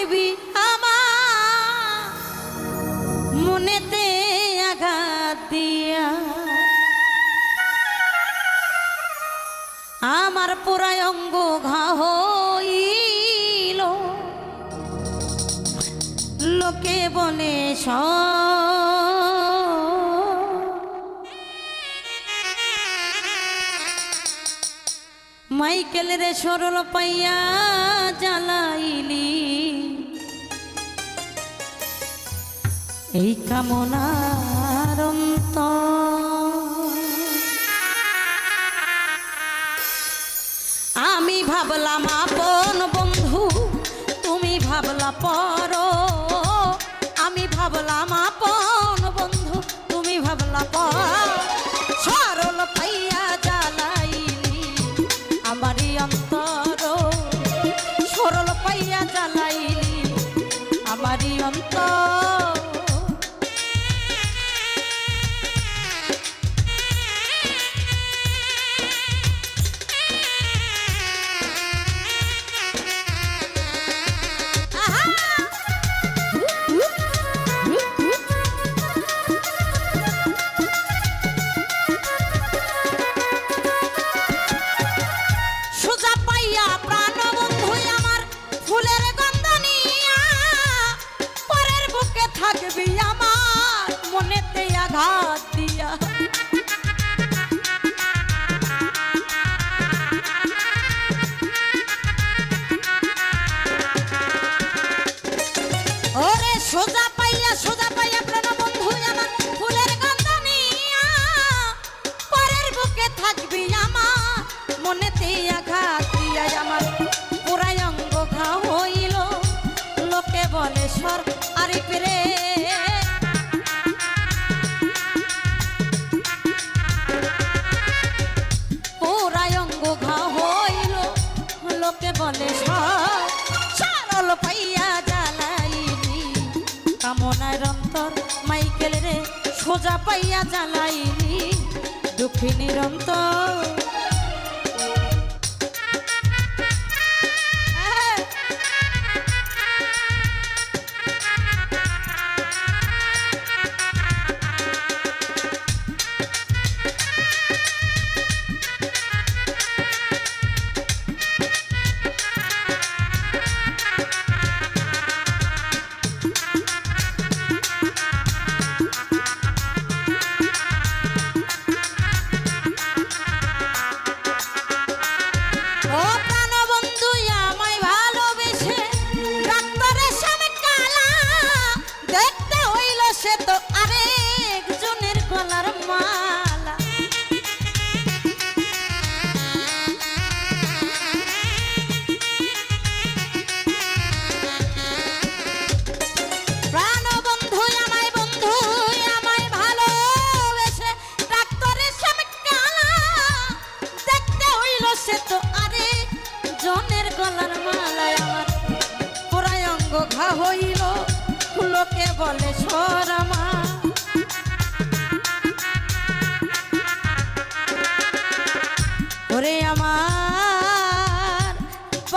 থাকবি আমার মনেতে আঘাত দিয়া। আমার পুরায় অঙ্গ ঘা হইল। লোকে বলে মাইকেল রে সরল পাইয়া জ্বালাইলি। এই কামনার অন্তর। আমি ভাবলাম আপন বন্ধু, তুমি ভাবলা পর। আমি ভাবলাম আপন বন্ধু, তুমি ভাবলা পর। সরল পাইয়া জ্বালাইলি আমারই অন্তর। সরল পাইয়া জ্বালাইলি সোজা পাইয়া সোজা পাইয়া প্রাণ বন্ধু আমার, ফুলের গন্ধ নিয়া, পরের বুকে থাকবি আমার, মনেতে আঘাত দিয়া আমার। পুরাই অঙ্গ ঘা হইল, লোকে বলে সর আরে পেরে। পুরাই অঙ্গ ঘা হইল, লোকে বলে সর সরল পাইয়া কামনার অন্তর মাইকেল রে সোজা পাইয়া জ্বালাইনি দুঃখী নিরন্তর।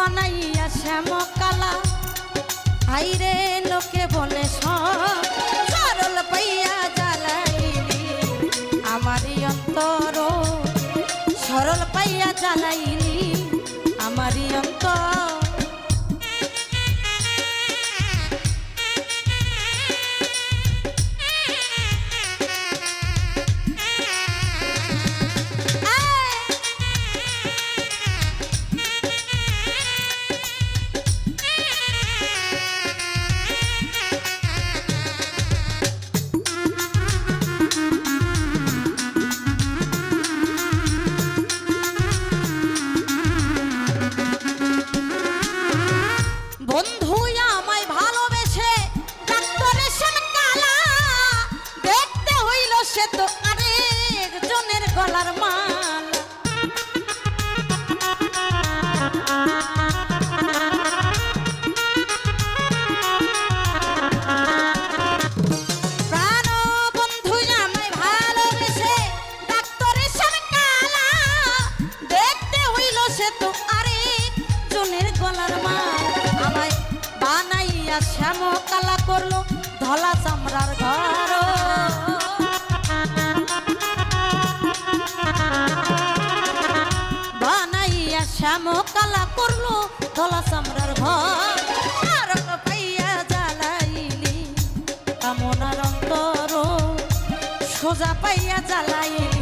বানাইয়া শ্যামকালা। আইরে লোকে বলে তো আরেক জনের গলার মাল আমায় বানাইয়া শ্যাম কালা করল ধলা চামড়ার ঘর। বানাইয়া শ্যাম কালা করল ধলা চামড়ার ঘর। আর পাইয়া জ্বালাইলি, কামনার অন্তর সোজা পাইয়া জ্বালাইলি।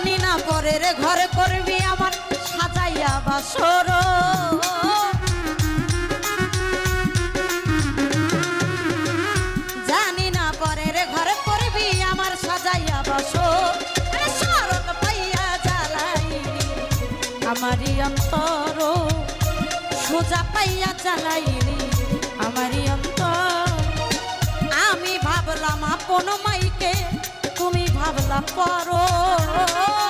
জানি না পরের ঘরে করবি আমার সাজাইয়া বাসর। জানি না পরের ঘরে করবি আমার সাজাইয়া বাসর। সরল পাইয়া জ্বালাইলি আমারই অন্তর। সোজা পাইয়া চালাইলি আমারই অন্তর। আমি ভাবলাম আপন মাইকে তুমি ভাবলা